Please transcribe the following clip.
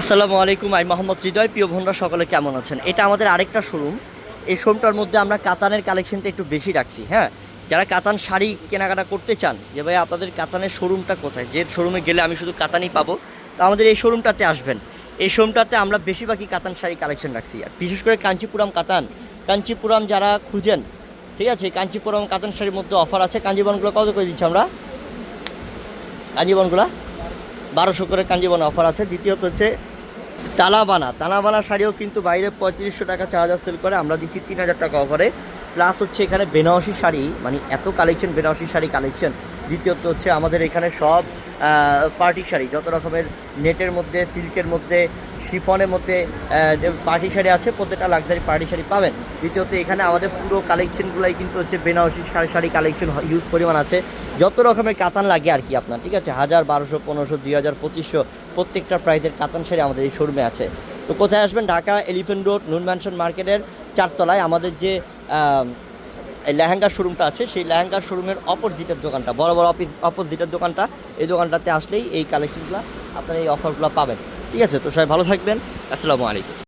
আসসালামু আলাইকুম, আমি মোহাম্মদ হৃদয়। প্রিয় বন্ধুরা, সকলে কেমন আছেন? এটা আমাদের আরেকটা শোরুম এই শোরুমটার মধ্যে আমরা কাতানের কালেকশনটা একটু বেশি রাখছি হ্যাঁ? যারা কাতান শাড়ি কেনাকাটা করতে চান, যে ভাই আপনাদের কাতানের শোরুমটা কোথায়? যে শোরুমে গেলে আমি শুধু কাতানই পাবো, তো আমাদের এই শোরুমটাতে আসবেন। এই শোরুমটাতে আমরা বেশিরভাগই কাতান শাড়ি কালেকশন রাখছি। আর বিশেষ করে কাঞ্চিপুরাম কাতান। কাঞ্চিপুরাম যারা খুঁজেন, ঠিক আছে? কাঞ্চিপুরম কাতান শাড়ির মধ্যে অফার আছে। কাঞ্জিবনগুলো কত করে দিচ্ছি আমরা? কাঞ্জিবনগুলো? বারোশো করে কাঞ্জিবন অফার আছে। দ্বিতীয়ত হচ্ছে তালাবানা তালাবানা শাড়িও কিন্তু বাইরে পঁয়ত্রিশশো টাকা চার হাজার সেল করে, আমরা দিচ্ছি তিন হাজার টাকা অফারে। প্লাস হচ্ছে এখানে বেনারসি শাড়ি মানে এত কালেকশন, বেনারসি শাড়ি কালেকশন। দ্বিতীয়ত হচ্ছে আমাদের এখানে সব পার্টি শাড়ি, যত রকমের নেটের মধ্যে, সিল্কের মধ্যে, শিফনের মধ্যে পার্টি শাড়ি আছে, প্রত্যেকটা লাক্সারি পার্টি শাড়ি পাবেন। দ্বিতীয়ত, এখানে আমাদের পুরো কালেকশনগুলাই কিন্তু হচ্ছে বেনারসি শাড়ি শাড়ি কালেকশন ইউজ পরিমাণ আছে। যত রকমের কাতান লাগে আর কি আপনার, ঠিক আছে? হাজার, বারোশো, পনেরোশো, দুই হাজার, পঁচিশশো, প্রত্যেকটা প্রাইজের কাতান শাড়ি আমাদের এই শোরুমে আছে। তো কোথায় আসবেন? ঢাকা এলিফেন্ট রোড, নুন ম্যানশন মার্কেটের চারতলায়। আমাদের যে লেহেঙ্গার শোরুমটা আছে, সেই লেহেঙ্গার শোরুমের অপোজিটের দোকানটা, বড় বড় অফিস অপোজিটের দোকানটা, এই দোকানটাতে আসলেই এই কালেকশনগুলো আপনার এই অফারগুলো পাবেন। ঠিক আছে, তো সবাই ভালো থাকবেন, আসসালামু আলাইকুম।